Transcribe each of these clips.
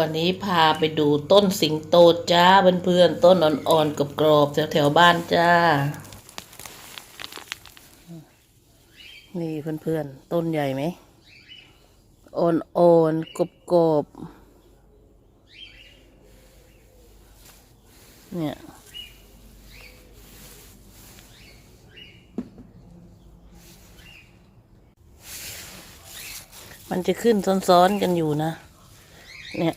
วันนี้พาไปดูต้นสิงโตจ้าเพื่อนๆต้นอ่อนๆกับกรอบแถวๆบ้านจ้า นี่เพื่อนๆต้นใหญ่ไหมอ่อนๆกรอบๆเนี่ยมันจะขึ้นซ้อนๆกันอยู่นะ เนี่ย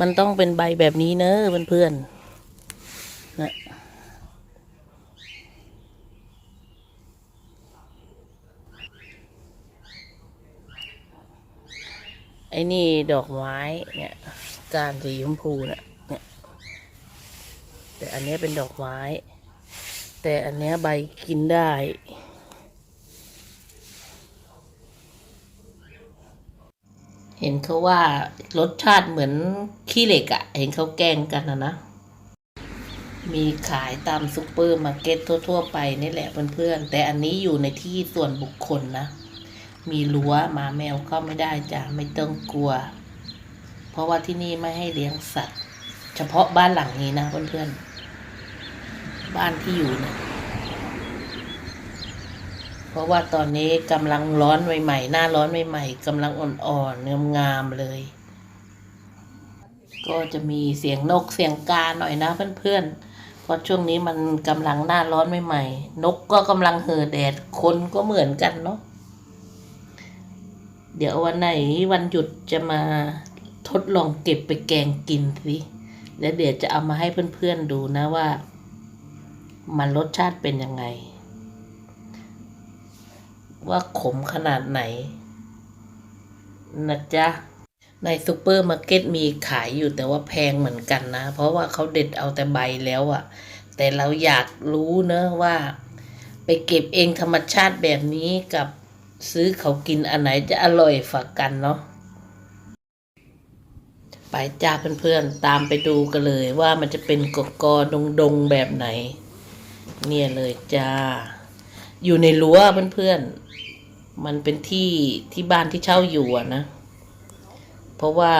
มันต้องเป็นใบแบบนี้เนอะเพื่อนๆนะไอ้นี่ดอกไม้เนี่ยการสีชมพูเนี่ยเนี่ย แต่อันนี้เป็นดอกไม้ แต่อันนี้ใบกินได้ เห็นเขาว่ารสชาติเหมือนขี้เหล็กอะ่ะ เห็นเขาแกงกันนะนะ มีขายตามซูเปอร์มาร์เก็ตทั่ว ๆ ไปนี่แหละเพื่อนๆ แต่อันนี้อยู่ในที่ส่วนบุคคลนะ มีรั้วมาแมวเข้าไม่ได้จ้ะ ไม่ต้องกลัว เพราะว่าที่นี่ไม่ให้เลี้ยงสัตว์ เฉพาะบ้านหลังนี้นะเพื่อนๆ บ้านที่อยู่นะเพ ราะว่าตอนนี้กำลังร้อนใหม่ๆ หน้าร้อนใหม่ๆกำลังอ่อนๆงามๆเลย ก็จะมีเสียงนกเสียงกาหน่อยนะเพื่อนๆเพราะช่วงนี้มันกำลังหน้าร้อนใหม่ๆนกก็กำลังเห่อแดดคนก็เหมือนกันเนาะเดี๋ยววันไหนวันหยุดจะมาทดลองเก็บไปแกงกินสิแล้วเดี๋ยวจะเอามาให้เพื่อนๆดูนะว่า มันรสชาติเป็นยังไง ว่าขมขนาดไหน นะจ๊ะ ในซูเปอร์มาร์เก็ตมีขายอยู่แต่ว่าแพงเหมือนกันนะ เพราะว่าเขาเด็ดเอาแต่ใบแล้วอะ่ะ แต่เราอยากรู้เนะว่า ไปเก็บเองธรรมชาติแบบนี้กับซื้อเขากินอันไหนจะอร่อยฝากกันเนาะไปจ้าเพื่อนๆตามไปดูกันเลยว่ามันจะเป็นกกอดงดงๆแบบไหน เนี่ยเลยจ้า อยู่ในรั้วเพื่อนๆ มันเป็นที่ที่บ้านที่เช่าอยู่อะนะ เพราะว่า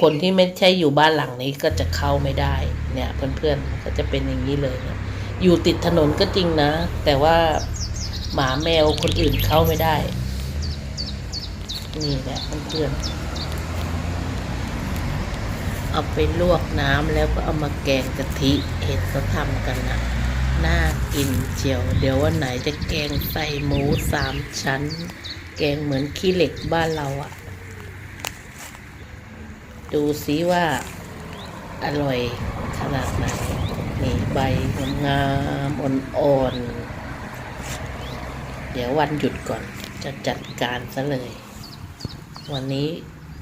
คนที่ไม่ใช่อยู่บ้านหลังนี้ก็จะเข้าไม่ได้ เนี่ยเพื่อนๆ ก็จะเป็นอย่างนี้เลยนะอยู่ติดถนนก็จริงนะ แต่ว่าหมาแมวคนอื่นเข้าไม่ได้ นี่แหละเพื่อนๆ เอาไปลวกน้ำแล้วก็เอามาแกงกะทิเห็นเขาทำกันนะ น่ากินเจียว เดี๋ยววันไหนจะแกงใส่หมูสามชั้น แกงเหมือนขี้เหล็กบ้านเราอะดูซิว่าอร่อยขนาดไหนนี่ใบงามอ่อนๆ เดี๋ยววันหยุดก่อนจะจัดการซะเลย วันนี้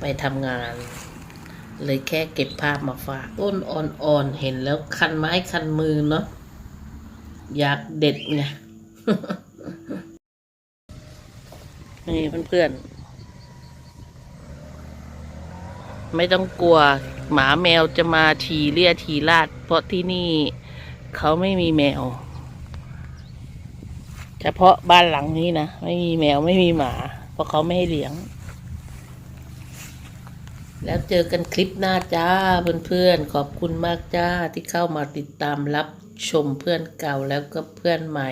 ไปทำงาน เลยแค่เก็บภาพมาฝากต้นอ่อนๆ เห็นแล้วคันไม้คันมือเนาะ อยากเด็ดไงนี่เพื่อนๆ ไม่ต้องกลัวหมาแมวจะมาทีเลียทีลาด เพราะที่นี่เขาไม่มีแมว เฉพาะบ้านหลังนี้นะ ไม่มีแมวไม่มีหมา เพราะเขาไม่ให้เลี้ยง แล้วเจอกันคลิปหน้าจ้าเพื่อนๆ ขอบคุณมากจ้าที่เข้ามาติดตามรับ ชมเพื่อนเก่าแล้วก็เพื่อนใหม่